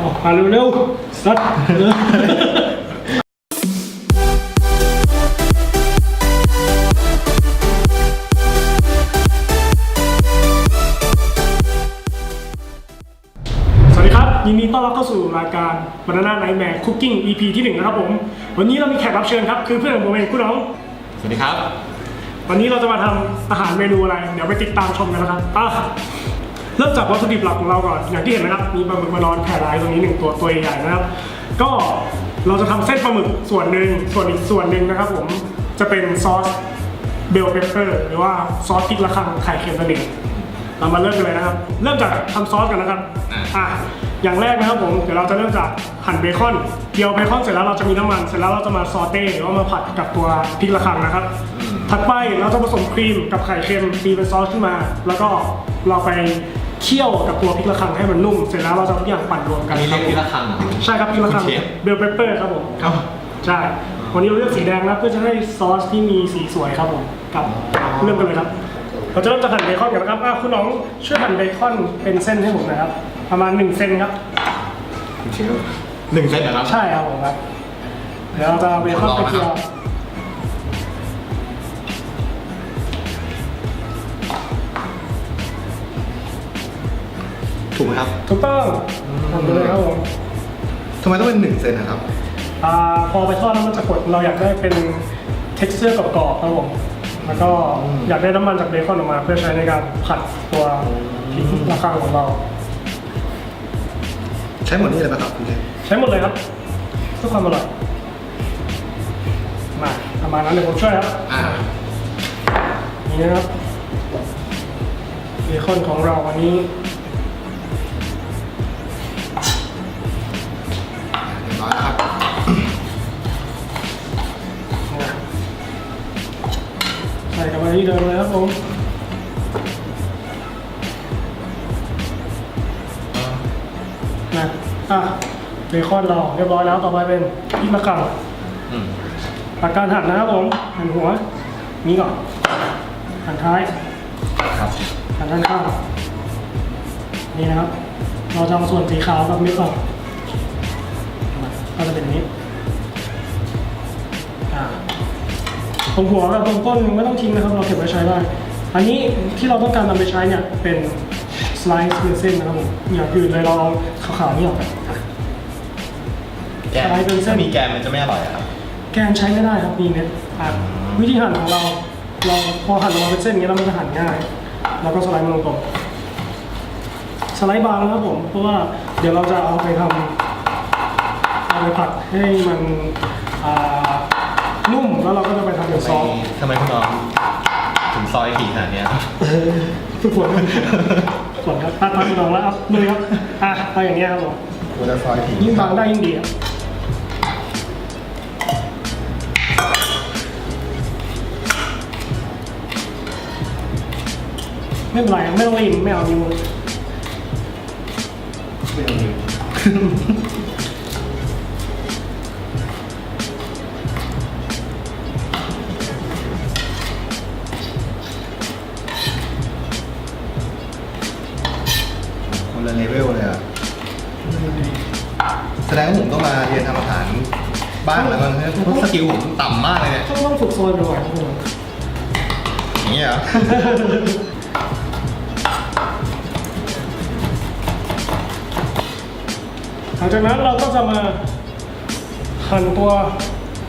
เอามาเร็วๆสัดสวัสดีครับ ยินดีต้อนรับเข้าสู่รายการ Banana Nightmare Cooking EP ที่หนึ่งนะครับผม วันนี้เรามีแขกรับเชิญครับ คือเพื่อนของผมเองคุณน้อง สวัสดีครับ วันนี้เราจะมาทำอาหารเมนูอะไร เดี๋ยวไปติดตามชมกันนะครับอะ เริ่มจากวัตถุดิบหลักของเราก่อน อย่างที่เห็นนะครับ มีปลาหมึกมานอนแผ่ลายตรงนี้หนึ่งตัวตัวใหญ่ๆนะครับ ก็เราจะทำเส้นปลาหมึกส่วนหนึ่งส่วนอีกส่วนหนึ่งนะครับ ผมจะเป็นซอสเบลเปปเปอร์หรือว่าซอสพริกระคังไข่เค็มนั่นเองเรามาเริ่มกันเลยนะครับ เริ่มจากทำซอสกันนะครับอะอย่างแรกนะครับผมเดี๋ยวเราจะเริ่มจากหั่นเบคอนเจียวเบคอนเสร็จแล้วเราจะมีน้ำมันเสร็จแล้วเราจะมาซอเต้หรือว่ามาผัดกับตัวพริกระคังนะครับ ถัดไปเราจะผสมครีมกับไข่เค็มตีเป็นซอสขึ้นมา แล้วก็เราไป เคี่ยวกับตัวพริกระคังให้มันนุ่ม เสร็จแล้วเราจะเอาทุกอย่างปั่นรวมกัอันนนี้คเรีรัยบกที่ระฆังเหรอ ใช่ครับพริกระคังเชฟ เบลเปปเปอร์ครับผมเอ้าใช่วันนี้เราเลือกสีแดงนะเพื่อจะให้ซอสที่มีสีสวยครับผมกับเริ่มกันเลยครับ เราจะเริ่มจากหั่นเบคอนกันนะครับอะคุณน้องช่วยหั่นเบคอนเป็นเส้นให้ผมหนะครับ ประมาณ1เซนครับ คุณเชฟหนึ่งเซนเหรอครับ ใช่ครับผมครับ เดี๋ยวเราจะเอาเบคอนไปเจียว ถูกไหมครับถูกต้องทำไปเลยครับผมทำไมต้องเป็นหนึ่งเซนนะครับอ่าพอไปทอดแล้วมันจะกดเราอยากได้เป็น texture กรอบๆครับผมแล้วก็อยากได้น้ำมันจากเบคอนออกมา เพื่อใช้ในการผัดตัวพริกระคังของเรา ใช้หมดนี่เลยไหมครับคุณเชฟใช้หมดเลยครับเพื่อความอร่อยมาประมาณนั้นเดี๋ยวผมช่วยครับอ่านี่นะครับเบคอนของเราวันนี้ ส่กับอันนี้เดิมเลยครับผมนะอะเบคอนเราเรียบร้อยแล้วต่อไปเป็นพริกมะกรูดอืมหลักการหั่นนะครับผมหั่นหัวนี้ก่อนหั่นท้ายครับหั่นด้านข้างนี่นะครับ เราจะเอาส่วนสีขาวกับเม็ดก่อนก็จะเป็นอย่างนี้ ตรงหัวกับตรงก้นไม่ต้องทิ้งนะครับ เราเก็บไว้ใช้ได้ อันนี้ที่เราต้องการนำไปใช้เนี่ยเป็นสไลซ์เป็นเส้นนะครับผมอย่างอื่นเลยเราเอาขาวๆนี่ออกไปอะแกนอะไรเป็นเส้นถ้ามีแกนมันจะไม่อร่อยอะครับ แกนใช้ไม่ได้ครับมีเม็ดอะวิธีหั่นของเรา เราพอหั่นออกมาเป็นเส้นอย่างนี้แล้วมันจะหั่นง่าย แล้วก็สไลด์มันลงตรงสไลด์บางนะครับผม เพราะว่าเดี๋ยวเราจะเอาไปทำเอาไปผัดให้มันอ่า ทำไมคุณน้องถึงซอยถี่ขนาดเนี้ยครับฝึกฝนฝนครับตัดตัดลองแล้วครับมือครับอะเอาอย่างเงี้ยครับผมกูจะซอยถี่ยิ่งบางได้ยิ่งดีครับไม่เป็นไรไม่ต้องรีบไม่เอานิ้วไม่เอานิ้ เพราะสกิลผมต่ำมากเลยเนี่ย ต้องต้องฝึกซอยบ่อยๆครับผมอย่างนี้เหรอ หลังจากนั้นเราก็จะมาหั่นตัว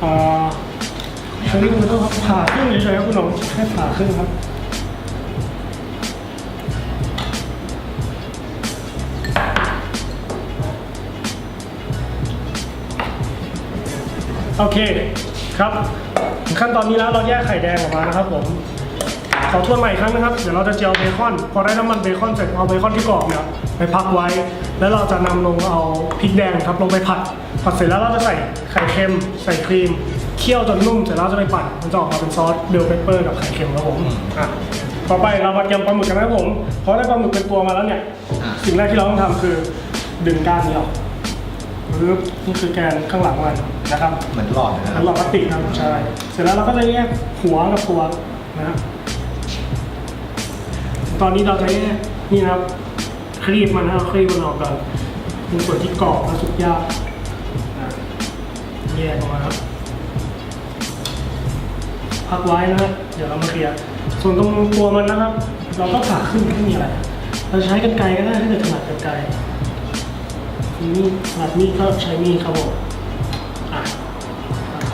อ่าใช้นิ้วมือต้องครับผ่าครึ่งเฉยๆครับคุณหนอมแค่ผ่าครึ่งครับ โอเคครับถึงขั้นตอนนี้แล้วเราแยกไข่แดงออกมานะครับผมขอทวนใหม่อีกครั้งนะครับ เดี๋ยวเราจะเจียวเบคอน พอได้น้ำมันเบคอนเสร็จเอาเบคอนที่กรอบเนี่ยไปพักไว้ แล้วเราจะนำลงเอาพริกแดงครับลงไปผัด ผัดเสร็จแล้วเราจะใส่ไข่เค็ม ใส่ครีม เคี่ยวจนนุ่มเสร็จแล้วเราจะไปปั่นมันจะออกมาเป็นซอสเบลเปปเปอร์กับไข่เค็มครับผมอะต่อไปเรามาเตรียมปลาหมึกกันนะครับผมพอได้ปลาหมึกเป็นตัวมาแล้วเนี่ย อะ สิ่งแรกที่เราต้องทำคือดึงก้านนี้ออกปึ๊บนี่คือแกนข้างหลังมัน นะครับเหมือนหลอดนะคอัรันหลอดพลาสติกครับใช่เสร็จแล้วเราก็จะแยกหัวกับตัวนะครับตอนนี้เราจะแยกนี่นะครับครีบมันนะครับครีบมันออกก่อนเป็นส่วนที่กรอบและสุกยากอะแยกออกมาครับพักไว้นะครับเดี๋ยวเรามาเคลียร์ส่วนตรงตัวมันนะครับ เราก็ผ่าขึ้นไม่มีอะไร เราใช้กันไกรก็ได้ถ้าเกิดถนัดกันไกรมีดถนัดมีดก็ใช้มีดครับผมอะผ่า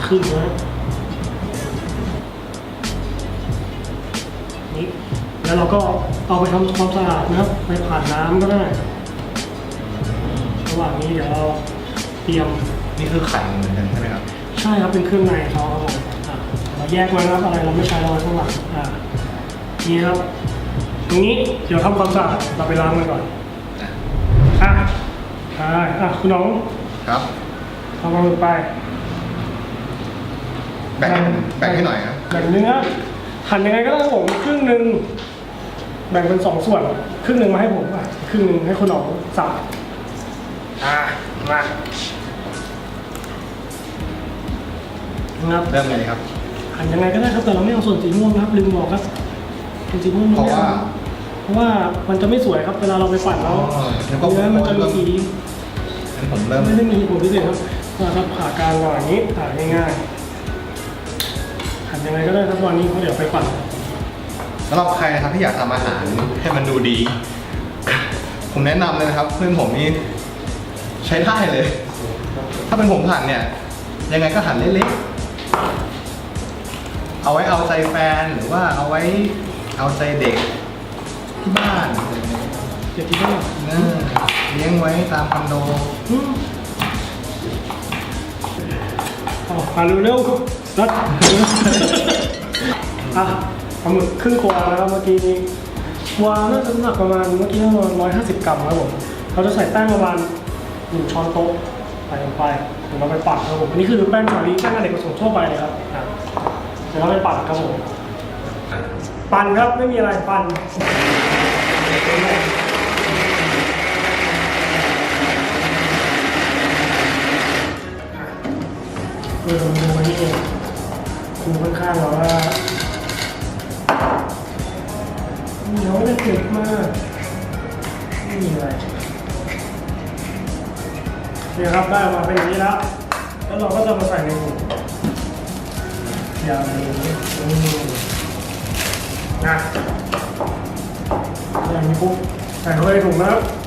ขึ้นนะนี่แล้วเราก็เอาไปทำความสะอาดนะครับ ไปผ่านน้ำก็ได้ระหว่างนี้เดี๋ยวเราเตรียมนี่คือไข่เหมือนกันใช่ไหมครับ ใช่ครับเป็นเครื่องในเขาครับผมอะเราแยกไว้นะครับอะไรเราไม่ใช้เราไว้ข้างหลังอ่านี่ครับ ตรงนี้เดี๋ยวทำความสะอาดเราไปล้างมันก่อนอะใช่อะคุณน้องครับทำความมือไป แบ่งแบ่งให้หน่อยครับ แบ่งเนื้อหั่นยังไงก็ได้ครับผมครึ่งหนึ่งแบ่งเป็นสองส่วนครึ่งหนึ่งมาให้ผมอะครึ่งหนึ่งให้คุณน้องสับอะมานะครับเริ่มเลยครับ หั่นยังไงก็ได้ครับแต่เราไม่เอาส่วนสีม่วงนะครับลืมบอกครับส่วนสีม่วงเพราะว่า เพราะว่ามันจะไม่สวยครับเวลาเราไปปั่นแล้วอ๋อแล้วก็ เนื้อมันจะมีสี งั้นผมเริ่ม ไม่ได้มีผลพิเศษครับเราครับผ่ากลางก่อนอย่างนี้ผ่าง่ายๆหั่น ยังไงก็ได้ครับตอนนี้เพราะเดี๋ยวไปปั่นสำหรับใครนะครับที่อยากทำอาหารให้มันดูดี ผมแนะนำเลยนะครับ เพื่อนผมนี่ใช้ได้เลย ถ้าเป็นผมหั่นเนี่ย ยังไงก็หั่นเล็กๆเอาไว้เอาใจแฟนหรือว่าเอาไว้เอาใจเด็กที่บ้านอะไรอย่างเงี้ยเดี๋ยวที่บ้านเออเลี้ยงไว้ตามคอนโดอืมเอามาเร็วๆ รัดอะปลาหมึกครึ่งควนะครับเมื่อกี้นี้วาน่าจะน้ำหนักประมาณเมื่อกี้ประมาณร้อยห้าสิบกรัมครับผมเราจะใส่แป้งประมาณหนึ่งช้อนโต๊ะใส่ลงไปเดี๋ยวเราไปปั่นครับผมอันนี้คือแป้งสาลีแป้งอเนกประสงค์ทั่วไปเลยครับอะเดี๋ยวเราไปปั่นครับผมปั่นครับไม่มีอะไรปั่นเออดูมานี่เอง ดูข้างๆเราว่าเหนียวเลยเก็บมากไม่มีอะไรเนี่ยครับได้มาเป็นอย่างนี้แล้ว แล้วเราก็จะมาใส่ในถุงอย่างนี้อืมนะอย่างนี้ปุ๊บใส่เข้าไปในถุงนะค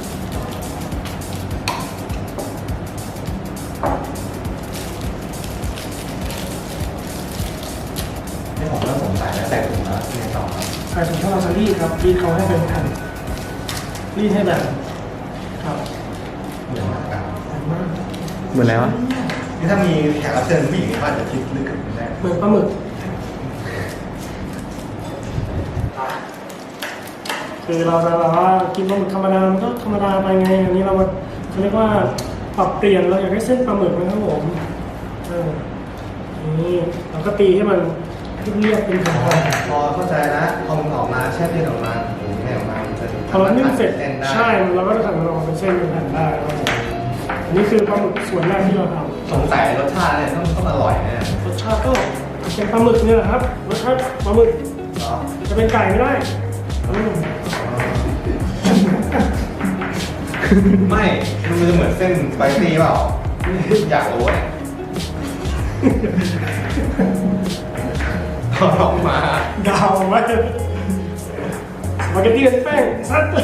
ราจะรีดครับรีดเขาให้เป็นแผ่นรีดให้แบบครับเหมือนกัน แผ่นมากเหมือนอะไรวะนี่ถ้ามีแขกรับเชิญผู้หญิงก็อาจจะคิดลึกขึ้นได้เหมือนปลาหมึกคือเราจะแบบว่ากินปลาหมึกธรรมดามันก็ธรรมดาไปไงอันนี้เรามาเขาเรียกว่าปรับเปลี่ยนเราอยากได้เส้นปลาหมึกนะครับผมเออนี่เราก็ตีให้มัน เรียบๆเป็นแผ่นพอเข้าใจแล้วพอมันออกมาแช่เย็นออกมาโอ้โหไม่ออกมามันจะพอเรานึ่งเสร็จเส้นได้ใช่เราก็จะทำมันออกมาเป็นเส้นเป็นแผ่นได้ครับผมอันนี้คือปลาหมึกส่วนแรกที่เราทำสงสัยรสชาติเนี่ยต้องต้องอร่อยแน่รสชาติก็เป็นปลาหมึกเนี่ยแหละครับรสชาติปลาหมึกเนาะจะเป็นไก่ไม่ได้อืมไม่มันจะเหมือนเส้นสไปซี่เปล่าอยากรู้เนี่ยพ อออกมาดาวไว้สปาเกตตี้กับแป้งซัดอะ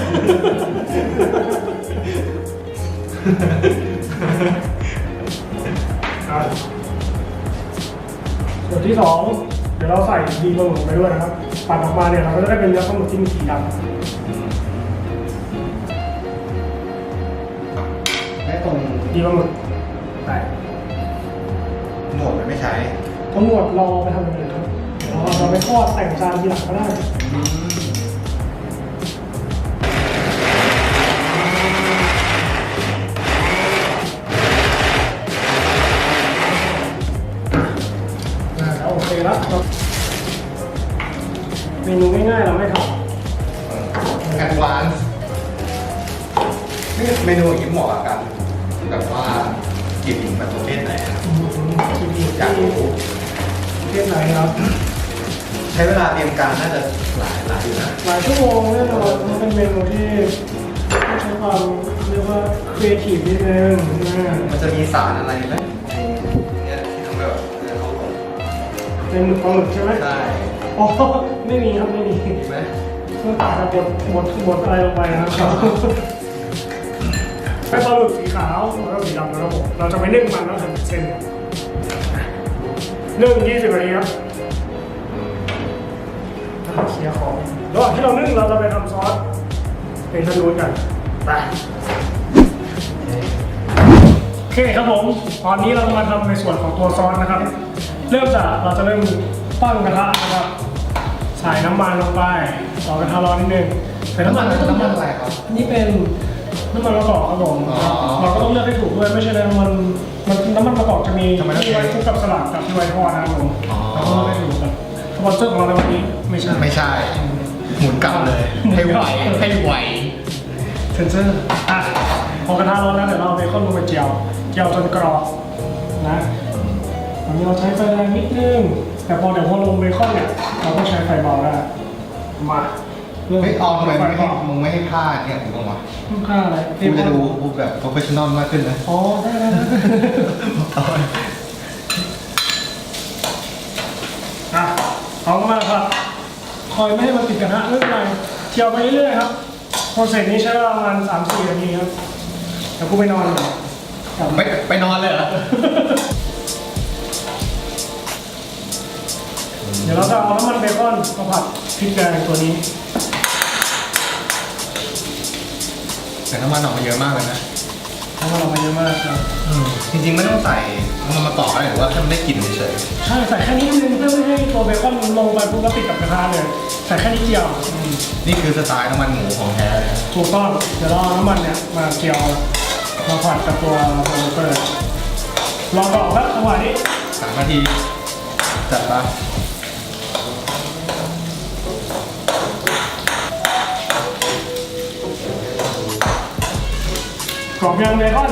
ส่วนที่สองเดี๋ยวเราใส่ดีปลาหมึกไปด้วยนะครับปั่นออกมาเนี่ยเราก็จะได้เป็นเนื้อปลาหมึกที่มีสีดำให้ตรงดีปลาหมึกใส่หนวดมันไม่ใช้ทั้งหมดเราเอาไปทำอย่างอื่นครับ เราเอาไปทอดแต่งจานทีหลังก็ได้ารน่าจะหลายหลายอยู่นะหลายชั่วโมงแน่นอนมันเป็นเมนูที่ต้องใช้ให้ความเรียกว่าครีเอทีฟนิดนึงนะมันจะมีสารอะไรไหมเนี่ยที่ทำให้แบบเออเขาผมเป็นปลาหมึกใช่ไหมใช่อ๋อไม่มีครับไม่มีเห็นไหมต้องตัดกับบดบดบดอะไรลงไปนะครับเป็นปลาหมึกสีขาวแล้วก็สีดำนะครับผมเราจะไปนึ่งมันแล้วหั่นเป็นเส้นนึ่งยี่สิบนาทีครับเคลียร์ของ ระหว่างที่เรานึ่งเราจะไปทำซอสเป็นทะลุกันไปโอเคครับผม ตอนนี้เรามาทำในส่วนของตัวซอสนะครับ เริ่มจากเราจะเริ่มตั้งกระทะนะครับใส่น้ำมันลงไปรอกระทะร้อนนิดนึงใส่น้ำมันน้ำมันอะไรครับ นี่เป็นน้ำมันมะกอกครับผมอ๋อเราก็ต้องเลือกให้ถูกด้วยไม่ใช่น้ำมันมันน้ำมันมะกอกจะมีทำไมต้องที่ไว้คลุกกับสลัดกับที่ไว้ทอดนะครับผมอ๋อเราก็ต้องเลือกให้ถูกกันสปอนเซอร์ของเราในวันนี้ไม่ใช่ไม่ใช่ หมุนกลับเลย ให้ไวให้ไวเซนเซอร์อะพอกระทะร้อนแล้วเดี๋ยวเราเอาเบคอนลงไปเจียวเจียวจนกรอบนะตอนนี้เราใช้ไฟแรงนิดนึง แต่พอเดี๋ยวพอลงเบคอนเนี่ยเราต้องใช้ไฟเบาได้มาเริ่มเฮ้ยออมทำไมไฟไม่เบาให้มึงไม่ให้พลาดเนี่ยผมบอกว่าค่าอะไรกูจะดูกูแบบโปรเฟชชั่นอลมากขึ้นนะอ๋อได้ได้ได้อะเอามาครับ คอยไม่ให้มันติดกระทะไม่เป็นไรเคี่ยวไปเรื่อยๆครับโปรเซสนี้ใช้เวลาประมาณสามสี่นาทีครับเดี๋ยวกูไปนอนก่อนกลับไปมาไปนอนเลยเหรอเดี๋ยวเราจะเอาน้ำมันเบคอนมาผัดพริกแดงตัวนี้ แต่น้ำมันออกมาเยอะมากเลยนะน้ำมันออกมาเยอะมากครับ จริงๆไม่ต้องใส่น้ำมันมะกอกอะไรหรือว่าแค่มันได้กลิ่นเฉยใช่ใส่แค่นี้นึงเพื่อไม่ให้ตัวเบคอนลงไปปุ๊บแล้วติดกับกระทะเลย ใส่แค่นี้เดียวอืมๆนี่คือสไตล์น้ำมันหมูของแท้เลยนะถูกต้องเดี๋ยวเราเอาน้ำมันเนี่ยมาเจียวมาผัดกับตัวโปรเตอร์ลองก่อนครับจังหวะนี้สามนาที จัดปะกรอบยังเบคอน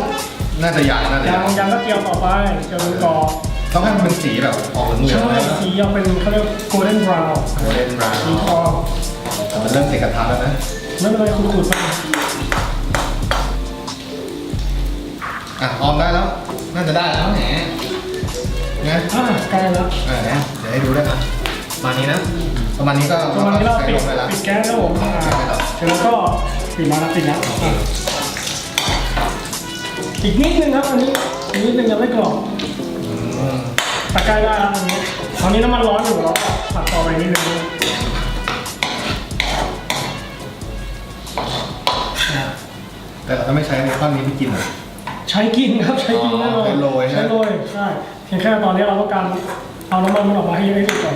น่าจะยังน่าจะยัยังงยังก็เจียวต่อไปเจียวจนกรอบ ต้องให้มันเป็นสีแบบออกเหลืองใช่ๆเลยนะสีเอาเป็นเขาเรียก golden brown โมเดนบราวสีทองแต่มันเริ่มติดกระทะแล้วนะ ไม่เป็นไรขูดๆไปอะออมได้แล้ว น่าจะได้แล้วแหมนะอ่าใกล้แล้วอ่าเนี่ยเดี๋ยวให้ดูด้วยนะประมาณนี้นะ ประมาณนี้ก็ประมาณนี้เราใช้ปิดลงไปแล้ว ปิดแก๊สแล้วผมอ่าใช่ครับเสร็จแล้วก็ปิดแล้วนะปิดแล้วอะอีกนิดนึงครับอันนี้อีกนิดนึงยังไม่กรอบ อืมแต่ใกล้ได้แล้วตอนนี้ตอนนี้น้ำมันร้อนอยู่แล้วผัดต่อไปนิดนึงอะแต่เราจะไม่ใช้เบคอนนี้ไปกินเหรอใช้กินครับใช้กินแน่นอนใช้โรยใช่ใช้ไหมโรยใช่เพียงแค่ตอนนี้เราต้องการเอาน้ำมันมันออกมาให้เยอะที่สุดก่อน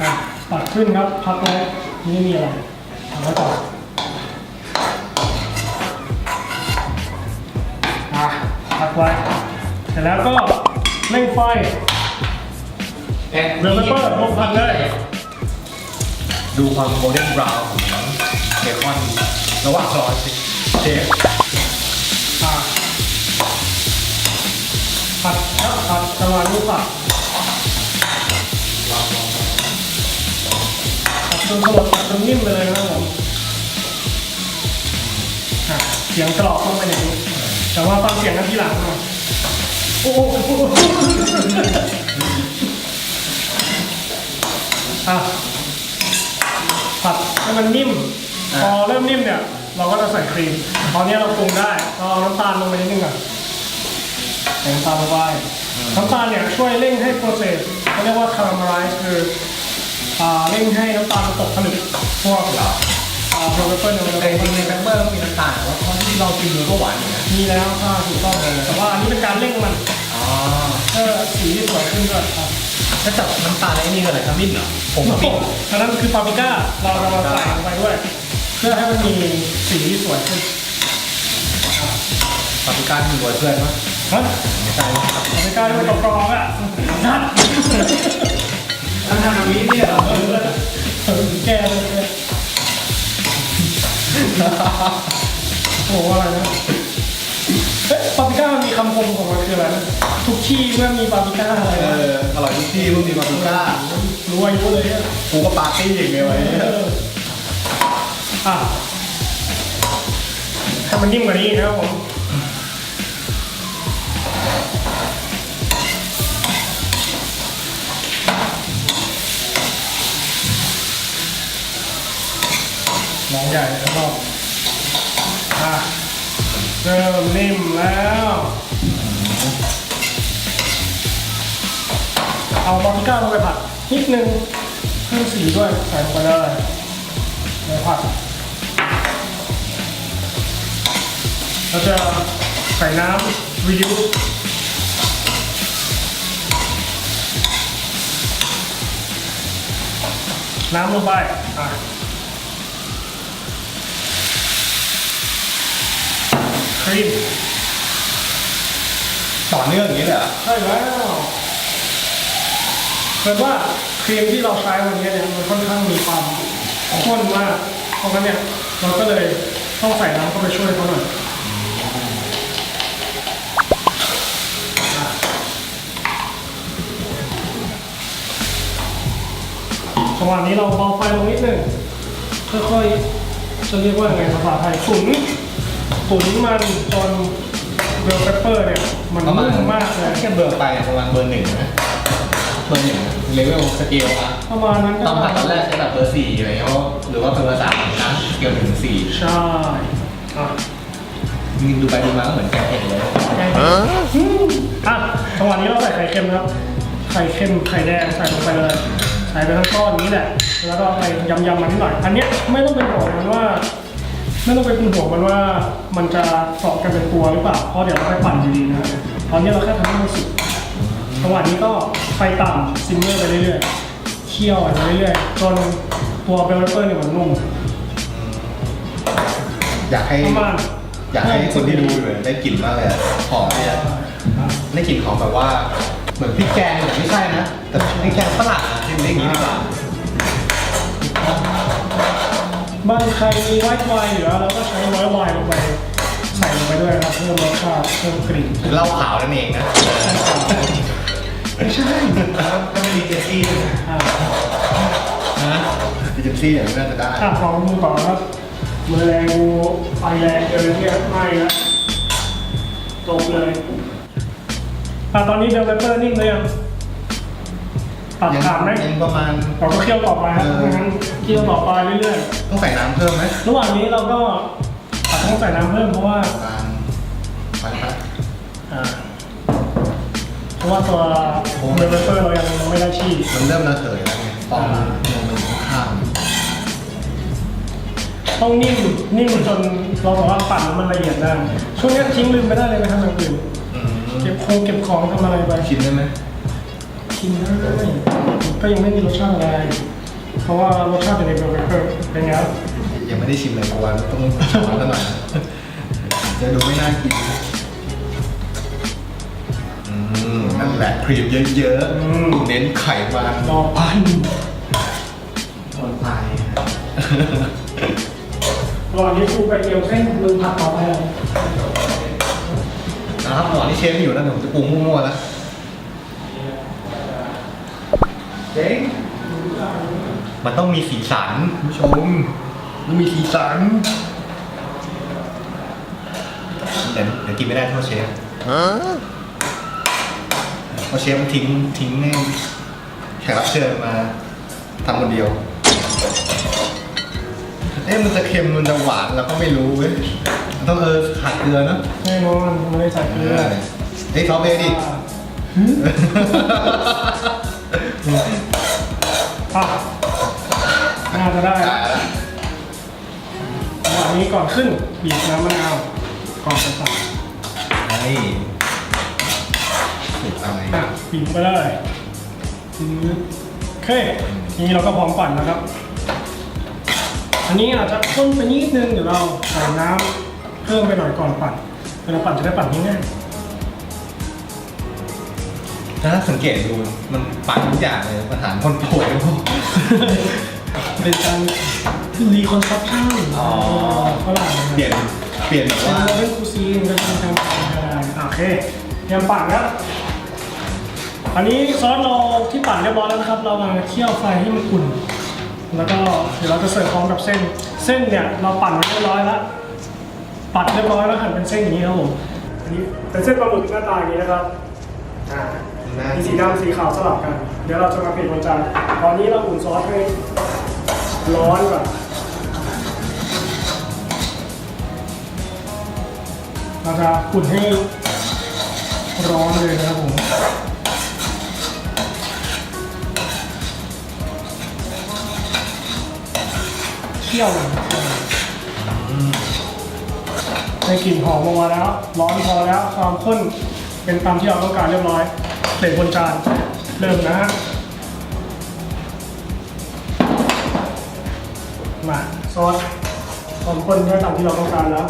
อะตัดขึ้นครับพักไว้ไม่มีอะไรทำไว้ก่อนอะพักไว้เสร็จแล้วก็ เร่งไฟเบลเปอร์ลงพันเลยดูความโกลเด้นบราวน์ของเบคอนระหว่างรอเชฟอะผัดครับผัดจังหวะนี้ผัดผัดจนสลดผัดจนนิ่มไปเลยนะครับผมอะเสียงกรอบต้องเป็นอย่างนี้แต่ว่าฟังเสียงกันทีหลังหน่อยโอ้โหอะผัดให้มันนิ่มพอเริ่มนิ่มเนี่ย เราก็จะใส่ครีม ตอนนี้เราปรุงได้เราเอาน้ำตาลลงไปนิดนึงก่อนใส่น้ำตาลลงไปน้ำตาลเนี่ยช่วยเร่งให้โปรเซสเขาเรียกว่าคาราเมลไลซ์คืออ่าเร่งให้น้ำตาลมันตกผลึกพวก อ่าโปรเปอร์เนี่ยมันจะแต่จริงๆในลึกแบงเบอร์ก็มีน้ำตาลแต่ว่าตอนที่เรากินมันก็หวานอยู่นะมีแล้วค่ะถูกต้องเลยแต่ว่าอันนี้เป็นการเร่งมันอ๋อเพื่อสีที่สวยขึ้นด้วยครับแล้วจับน้ำตาลไอ้นี่คืออะไรขมิ้นเหรอผงขมิ้นอันนั้นคือปาปริก้าเราจะมาใส่ลงไปด้วย เพื่อให้มันมีสีที่สวยขึ้นปาปริก้าที่มีโรยเพื่อนวะฮะไม่ใช่ปาปริก้าด้วยกรอบๆอะนั่นอันทำแบบนี้เนี่ยเหรอเออเออแกเลยแก โอ้โหอะไรนะเอ๊ะปาปริก้ามันมีคำคมของมันคืออะไรนะทุกที่เมื่อมีปาปริก้าอะไรเอนะออร่อยทุกที่รุ่นมีปาปริก้ารู้อายุเลยอะกูก็ปาร์ตี้อย่างเดียวไอ้เนี่ยอะมันนิ่มกว่านี้นะครับผม มองใหญ่แล้วก็อะเริ่มนิ่มแล้วเอาบาร์บีก้าลงไปผัดนิดนึงเพิ่มสีด้วยใส่ลงไปเลยแล้วผัดเราจะใส่น้ำรีดิวน้ำลงไปอะ รีมต่อเนื่องอย่างนี้เลยเหรอใช่แล้วเหมือว่าครีมที่เราใช้วันนี้เนี่ยมันค่อนข้างมีความข้นมาก เพราะงั้นเนี่ยเราก็เลยต้องใส่น้ำเข้าไปช่วยเขาหน่อยอะจังหวะนี้เราเบาไฟลงนิดหนึ่งค่อยๆจะเรียกว่าไงภาษาไทยตุ๋น ตุ๋นมันจนเบลเปปเปอร์เนี่ยมันประมาณนุ่มมากเลยเทียบเบอร์ไปเนี่ยประมาณเบอร์หนึ่งนะเบอร์หนึ่งเลเวลสเกลอะประมาณนั้นตอนผัดตอนแรกใช้แบบเบอร์สี่อะไรเงี้ยเพราะหรือว่าเป็นเบอร์สามนะสเกลหนึ่งถึงสี่ใช่อะมีดูไปดูมาก็เหมือนแกงเผ็ดเลยอืมอะจังหวะนี้เราใส่ไข่เค็มนะครับไข่เค็มไข่แดงใส่ลงไปเลยใส่ไปทั้งก้อนนี้แหละแล้วก็ไปยำๆมันนิดหน่อย อันเนี้ยไม่ต้องเป็นห่วงมันว่า ไม่ต้องไปเป็นห่วงมันว่ามันจะเกาะกันเป็นตัวหรือเปล่า เพราะเดี๋ยวเราไปปั่นอยู่ดีนะตอนนี้เราแค่ทำให้มันสุกจังหวะนี้ก็ไฟต่ำซิมเมอร์ไปเรื่อยๆ เคี่ยวไปเรื่อยๆ จนตัวเบลเปอร์เนี่ยมันนุ่มอยากให้ประมาณอยากให้คนที่ดูอยู่เนี่ยได้กลิ่นมากเลยอะหอมเนี่ยได้กลิ่นของแบบว่าเหมือนพริกแกงแต่ไม่ใช่นะ แต่พริกแกงฝรั่งอะที่เรียกอย่างนี้ดีกว่า บ้านใครมีไวท์ไวน์เหลือเราก็ใช้ไวท์ไวน์ลงไปใส่ลงไปด้วยนะครับเพิ่มรสชาติเพิ่มกลิ่นเหล้าขาวนั่นเองนะไม่ใช่ก็ไม่มีเจสซี่ด้วยนะอ่าฮะเจสซี่อย่างนี้น่าจะได้อะลองดูก่อนครับมือแรงงูไฟแรงเกินเนี่ยไม่แล้วจบเลยอะตอนนี้เดลเปเปอร์นิ่งเลยยัง ตัดยังขาดไหมยังประมาณ เราก็เคี่ยวต่อไปครับเออไม่งั้นเคี่ยวต่อไปเรื่อยต้องใส่น้ำเพิ่มไหมๆ ระหว่างนี้เราก็อาจจะต้องใส่น้ำเพิ่มเพราะว่าประมาณไปครับอ่าเพราะว่าตัวเดลเปเปอร์เรายังไม่ได้ที่มันเริ่มระเหยแล้วไงฟองมันลงมันอยู่ข้างต้องนิ่มนิ่มจนเราสามารถปั่นแล้วมันละเอียดได้ช่วงนี้ทิ้งลืมไปได้เลยไปทำอย่างอื่นๆอืมเก็บโครงเก็บของทำอะไรไป ชิมได้ไหม กินได้ก็ยังไม่มีรสชาติอะไร เพราะว่ารสชาติจะในเบลเปอร์เป็นไงครับยังไม่ได้ชิมเลยกวนต้องช้อนซะหน่อยจะดูไม่น่ากินอืมนั่นแหละครีมเยอะๆเน้นไขมันรอปั่นตอนไปก่อนที่ครูไปเกี่ยวเส้นมือผัดต่อไปเลยนะครับหมอนี่เชฟอยู่นะเดี๋ยวผมจะปรุงมั่วๆแล้ว มันต้องมีสีสันคุณผู้ชมมันมีสีสันเดี๋ยวเดี๋ยวกินไม่ได้โทษเชฟเพราะเชฟมันทิ้งทิ้งให้แขกรับเชิญมาทำคนเดียว เอ๊ะมันจะเค็มมันจะหวานเราก็ไม่รู้เว้ยมันต้องเออขาดเกลือเนอะแน่นอนไม่ได้ใส่เกลือเฮ้ยซอสเบย์ดิอะ น่าจะได้ได้แล้ววันนี้ก่อนขึ้นบีบน้ำมะนาวก่อนจะใส่นี่สุดอะไรอะบีบไปเลยอืมโอเคทีนี้เราก็พร้อมปั่นนะครับ อันนี้อาจจะข้นไปนิดนึงเดี๋ยวเราใส่น้ำเพิ่มไปหน่อยก่อนปั่นเวลาปั่นจะได้ปั่นง่ายถ้าสังเกตดูมันปั่นทุกอย่างเลยอาหารคนป่วยพวกๆ เป็นการรีคอนสตรักชั่นอ๋อ ฝรั่งนะเปลี่ยนเปลี่ยนแบบเป็นว่าโมเดิร์นคูซีนเป็นการทำอาหารโอเคเตรียมปั่นแล้วอันนี้ซอสเราที่ปั่นเรียบร้อยแล้วนะครับ เรามาเคี่ยวไฟให้มันอุ่น แล้วก็เดี๋ยวเราจะเสิร์ฟพร้อมกับเส้น เส้นเนี่ยเราปั่นไว้เรียบร้อยแล้วตัดเรียบร้อยแล้วหั่นเป็นเส้นอย่างนี้ครับผม อันนี้เป็นเส้นปลาหมึกหน้าตาอย่างนี้นะครับ อ่า มีสีดำสีขาวสลับกัน เดี๋ยวเราจะมาเปลี่ยนบนจานตอนนี้เราอุ่นซอสให้ ร้อนก่อนเราจะอุ่นให้ร้อนเลยนะครับผมเคี่ยวหน่อยได้กลิ่นหอมออกมาแล้ว ร้อนพอแล้วความข้นเป็นตามที่เราต้องการเรียบร้อยเปลี่ยบนจานเริ่มนะฮะ มาซอสความข้นได้ตามที่เราต้องการแล้ว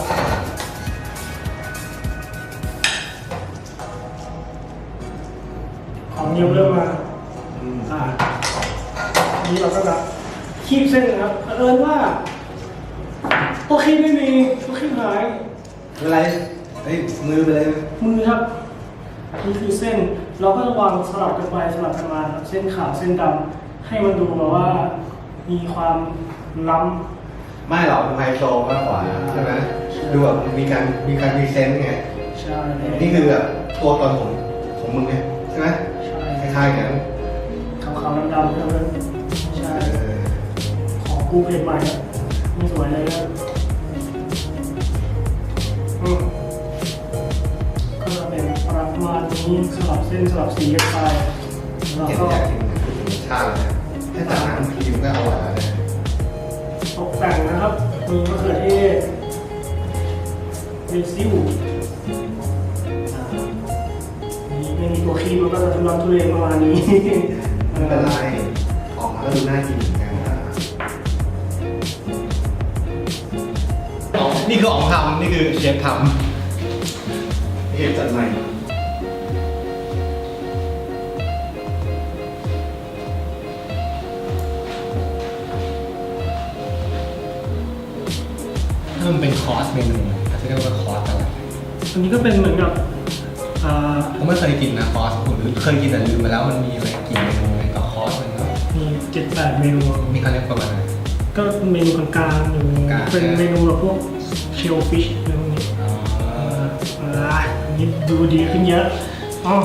ของเนียวเริ่มมาอ่าอันนี้เราก็จะคีบเส้นนะครับเผอิญว่าตัวคีบไม่มีตัวคีบหายอะไรเฮ้ยมือไปเลยมือครับนี่คือเส้นเราก็จะวางสลับกันไปสลับกันมาครับเส้นขาวเส้นดำให้มันดูแบบว่ามีความ ล้ไม่หรอกเป็นไฮโซมากกว่าใช่ไหมดูแบบมีการมีการพรีเซนต์ไงำใช่นี่คือแบบตัวตนของของมึงไงใช่ไหมใช่คล้ายๆกันขาวๆดำๆครับใช่ เออของกูเพจใหม่ครับไม่สวยเลยนะอืมก็จะเป็นประมาณนี้สลับเส้นสลับสีกันไปแล้วเห็นก็อยากกินรสชาติเลยแค่แต่น้ำครีมก็อร่อยแล้วเนี่ย ตกแต่งนะครับ มีมะเขือเทศมีซิวอ่ามีไม่มีตัวครีมมันก็จะทุลักทุเลประมาณนี้ไม่เป็นไรออกมาก็ดูน่ากินเหมือนกันนะนี่คืออ๋องทำนี่คือเชฟทำเชฟจัดใหม่ มันเป็นคอร์สเมนูอาจจะเรียกว่าคอร์สอะไรอันนี้ก็เป็นเหมือนกับอ่าผมไม่เคยกินนะคอร์สผมเคยกินแต่ลืมไปแล้วมันมีอะไรกี่เมนูในต่อคอร์สมันก็มีเจ็ดแปดเมนูมีเขาเรียกประมาณไหน ก็เมนูกลางๆอยู่กลางๆ เป็นเมนูแบบพวกเชลฟิชอะไรพวกนี้อ๋ออ่าอันนี้ดูดีขึ้นเยอะอ๋อ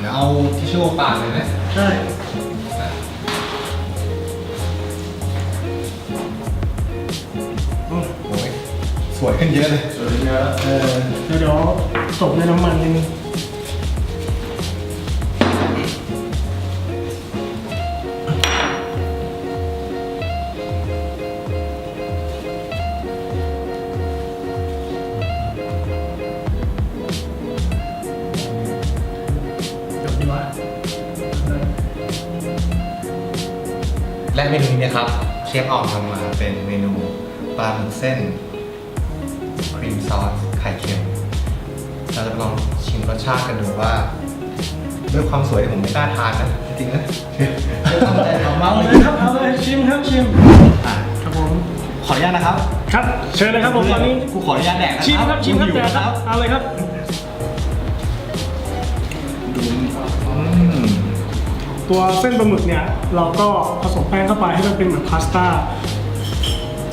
เดี๋ยวเอาทิชชู่ปาดเลยไหม ใช่ วยขึ้นเยอะเลยสวยเยอะเออเดี๋ยวเดี๋ยวตกในน้ำมันนิดนึงเดี๋ยวดีวะและเมนูนี้นะครับ เชฟออกทำมาเป็นเมนูปลาหมึกเส้นครีม ซอสไข่เค็ม เราจะลองชิมรสชาติกันดูว่า ด้วยความสวยที่ผมไม่กล้าทานนะ จริงๆนะตั้งใจทำมากเอาเลเลยยครับเอาเลยชิมครับชิมอะครับผมขออนุญาตนะครับ ครับเชิญเลยครับผมตอนนี้กูขออนุญาตแดกนะชิมครับชิมครับอยู่แต่นะคครัรับบเอาเลยครับอืมตัวเส้นปลาหมึกเนี่ยเราก็ผสมแป้งเข้าไปให้มันเป็นเหมือนพาสต้า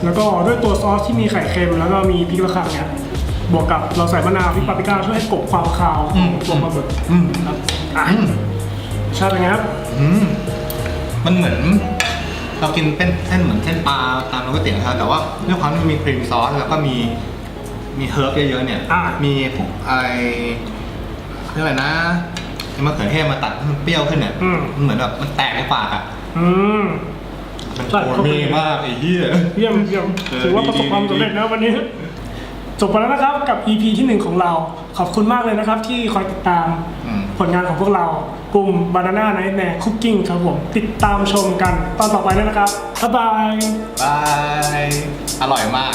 แล้วก็ด้วยตัวซอสที่มีไข่เค็ม แล้วก็มีพริกระคังเนี่ย บวกกับเราใส่มะนาวพริกปาปริก้าช่วยให้กลบความคาวของตัวปลาหมึกอืม ครับอะอืมชาติเป็นไงครับ อืมมันเหมือน เรากินเป็นเส้นเหมือนเส้นปลาตามร้านก๋วยเตี๋ยวนะครับแต่ว่าด้วยความที่มันมีครีมซอสแล้วก็มีมีเฮิร์บเยอะๆเนี่ยอ่ามีพวกไอเรียกอะไรนะมะเขือเทศมาตัดให้มันเปรี้ยวขึ้นเนี่ยอืม มันเหมือนแบบมันแตกในปากอะอืม มันใช่ โคตรเมมากไอ้เหี้ย เยี่ยมเยี่ยมเออถือว่าประสบความดีสำเร็จนะวันนี้ จบไปแล้วนะครับกับ EP ที่หนึ่งของเรา ขอบคุณมากเลยนะครับ ที่คอยติดตามอืม ผลงานของพวกเรา กลุ่ม Banana Nightmare Cooking ครับผม ติดตามชมกันตอนต่อไปด้วยนะครับบ๊ายบาย บาย อร่อยมาก